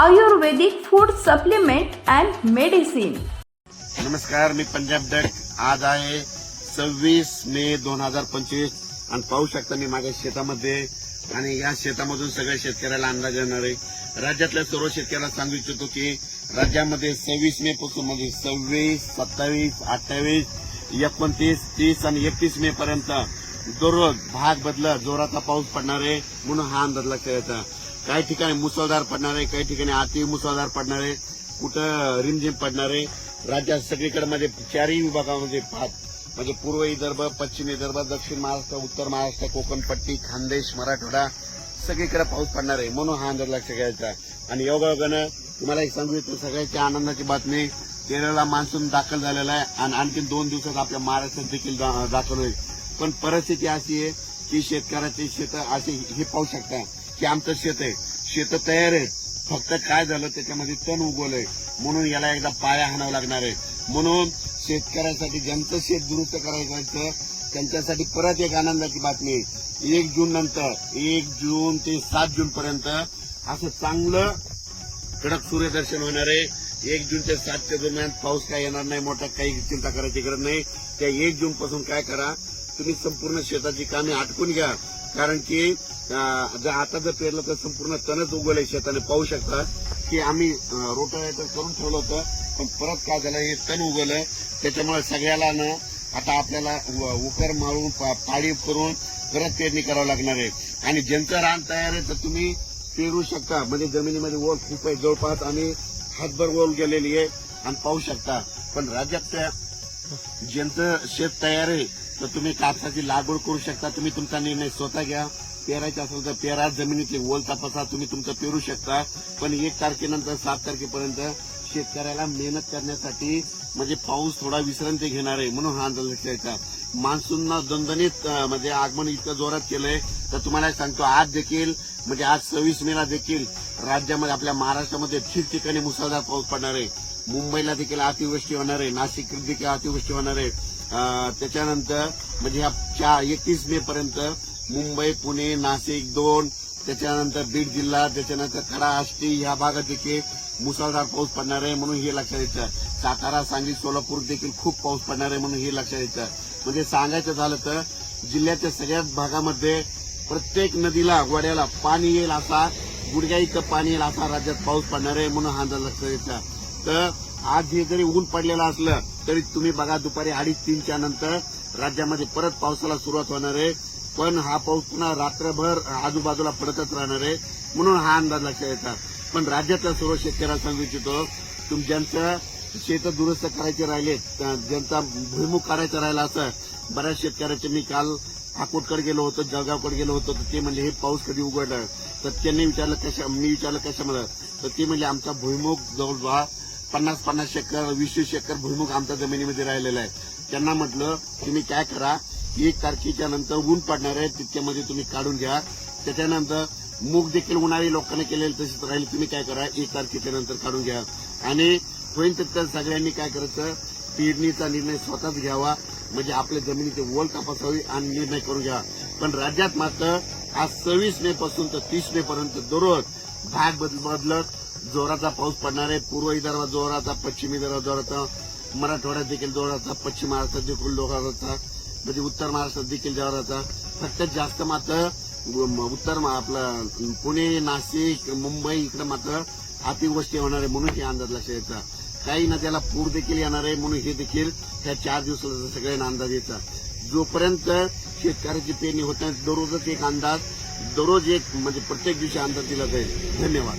Ayurvedic food supplement and medicine. नमस्कार मी Punjab duck आज आहे सव्वीस मे दोन हजार पंचवीस. आणि पाहू शकता मी माझ्या शेतामध्ये आणि या शेतामधून सगळ्या शेतकऱ्याला अंदाज येणार आहे. राज्यातल्या सर्व शेतकऱ्याला सांगू इच्छितो की राज्यामध्ये सव्वीस मे पासून म्हणजे सव्वीस सत्तावीस अठ्ठावीस एकोणतीस तीस आणि एकतीस मे पर्यंत दररोज भाग बदलत जोराचा पाऊस पडणार आहे म्हणून हा अंदाज लक्षात येतो. काही ठिकाणी मुसळधार पडणार आहे काही ठिकाणी अति मुसळधार पडणार आहे. कुठं रिमझिम पडणार आहे? राज्यात सगळीकडे म्हणजे चारही विभागामध्ये पाच म्हणजे पूर्व विदर्भ पश्चिम विदर्भ दक्षिण महाराष्ट्र उत्तर महाराष्ट्र कोकणपट्टी खानदेश मराठवाडा सगळीकडे पाऊस पडणार आहे. म्हणून हा अंदाज लक्ष घ्यायचा. आणि योगायोगानं तुम्हाला एक सांगू इच्छितो सगळ्याच्या आनंदाची बातमी केरळला मान्सून दाखल झालेला आहे आणि आणखी दोन दिवसात आपल्या महाराष्ट्रात देखील दाखल होईल. पण परिस्थिती अशी आहे की शेतकऱ्याचे शेतं असे हे पाहू शकतात की आमचं शेत आहे. शेत तयार आहे फक्त काय झालं त्याच्यामध्ये तण उगवलंय म्हणून याला एकदा पाया हाणावं लागणार आहे. म्हणून शेतकऱ्यांसाठी ज्यांचं शेत दुरुस्त करायचं त्यांच्यासाठी परत एक आनंदाची बातमी आहे. एक जून नंतर एक जून ते सात जून पर्यंत असं चांगलं कडक सूर्यदर्शन होणार आहे. एक जून ते सातच्या दरम्यान पाऊस काय येणार नाही मोठा काही चिंता करायची गरज नाही. त्या एक जून पासून काय करा तुम्ही संपूर्ण शेताची कामे आटकून घ्या. कारण की जर आता जर पेरलं तर संपूर्ण तणच उगवलंय शेताने. पाहू शकता की आम्ही रोटावेटर करून ठेवलं होतं पण परत काय झालं हे तण उगवलं त्याच्यामुळे सगळ्याला ना आता आपल्याला व- उकर मारून पा- करून परत पेरणी करावं लागणार आहे. आणि ज्यांचं रान तयार आहे तर तुम्ही पेरू शकता. म्हणजे जमिनीमध्ये ओल खूप आहे. जवळपास आम्ही हातभर ओल गेलेली आहे. आणि पाहू शकता. पण राज्यात त्या ज्यांचं शेत तयार आहे तर तुम्ही कापसाची लागवड करू शकता. तुम्ही तुमचा निर्णय स्वतः घ्या. पेरायचा असेल तर पेरा. जमिनीतले ओल तपासा. तुम्ही तुमचं पेरू शकता. पण एक तारखेनंतर सात तारखेपर्यंत शेतकऱ्याला मेहनत करण्यासाठी म्हणजे पाऊस थोडा विश्रांती घेणार आहे म्हणून हा अंदाज घ्यायचा मान्सूननं दणदणीत म्हणजे आगमन इतकं जोरात केलंय. तर तुम्हाला एक सांगतो आज देखील म्हणजे आज सव्वीस मेला देखील राज्यामध्ये आपल्या महाराष्ट्रामध्ये ठिकठिकाणी मुसळधार पाऊस पडणार आहे. मुंबईला देखील अतिवृष्टी होणार आहे. नाशिक देखील अतिवृष्टी होणार आहे. त्याच्यानंतर म्हणजे ह्या चार एकतीस मे पर्यंत मुंबई पुणे नाशिक दोन त्याच्यानंतर बीड जिल्हा त्याच्यानंतर खडा आष्टी ह्या भागात देखील मुसळधार पाऊस पडणार आहे म्हणून हे लक्षात येतं. सातारा सांगली सोलापूर देखील खूप पाऊस पडणार आहे म्हणून हे लक्षात येतं. म्हणजे सांगायचं झालं तर जिल्ह्याच्या सगळ्याच भागामध्ये प्रत्येक नदीला वड्याला पाणी येईल असा गुडघ्या इथं पाणी येईल असा राज्यात पाऊस पडणार आहे म्हणून हा अंदाज लक्षात येतं. तर आज हे जरी ऊन पडलेलं असलं तरी तुम्ही बघा दुपारी अडीच तीनच्या नंतर राज्यामध्ये परत पावसाला सुरुवात होणार आहे. पण हा पाऊस पुन्हा रात्रभर आजूबाजूला पडतच राहणार आहे. म्हणून हा अंदाज लक्षात येतात. पण राज्यातल्या सर्व शेतकऱ्याला सांगू इच्छितो तुम ज्यांचं शेत दुरुस्त करायचे राहिले ज्यांचा भुईमुख करायचा राहिला असं बऱ्याच शेतकऱ्याचे मी काल अकोटकडे गेलो होतो जळगावकडे गेलो होतो तर ते म्हणजे हे पाऊस कधी उघडलं? तर त्यांनी विचारलं कशा मी विचारलं कशामध्ये? तर ते म्हणजे आमचा भुईमुख जवळ पन्नास पन्नास एकर वीस वीस एकर भुईमुख आमच्या जमिनीमध्ये राहिलेला आहे. त्यांना म्हटलं तुम्ही काय करा एक तारखेच्या नंतर ऊन पडणार आहे तितक्यामध्ये तुम्ही काढून घ्या. त्याच्यानंतर मूग देखील उन्हाळी लोकांनी केलेलं तसेच राहील. तुम्ही काय करा एक तारखेच्या नंतर काढून घ्या. आणि होईल तितकं सगळ्यांनी काय करायचं पेरणीचा निर्णय स्वतःच घ्यावा. म्हणजे आपल्या जमिनीचे ओल तपासावी आणि निर्णय करून घ्या. पण राज्यात मात्र आज सव्वीस मे पासून तर तीस मे पर्यंत दररोज भाग बदल बदलत जोराचा पाऊस पडणार आहे. पूर्व विदर्भात जोराचा पश्चिम विदर्भात जोराचा मराठवाड्यात देखील जोराचा पश्चिम महाराष्ट्रात देखील जोराचा म्हणजे उत्तर महाराष्ट्रात देखील जोराचा. फक्त जास्त मात्र म- उत्तर मा- आपलं पुणे नाशिक मुंबई इकडे मात्र अतिवृष्टी होणार आहे म्हणून हे अंदाज लक्षात यायचा काही नद्याला पूर देखील येणार आहे म्हणून हे देखील त्या चार दिवसाचा सगळ्यांना अंदाज यायचा जोपर्यंत शेतकऱ्याची पेरणी होत नाही दररोजच एक अंदाज दररोज एक म्हणजे प्रत्येक दिवशी अंदाज दिला जाईल. धन्यवाद.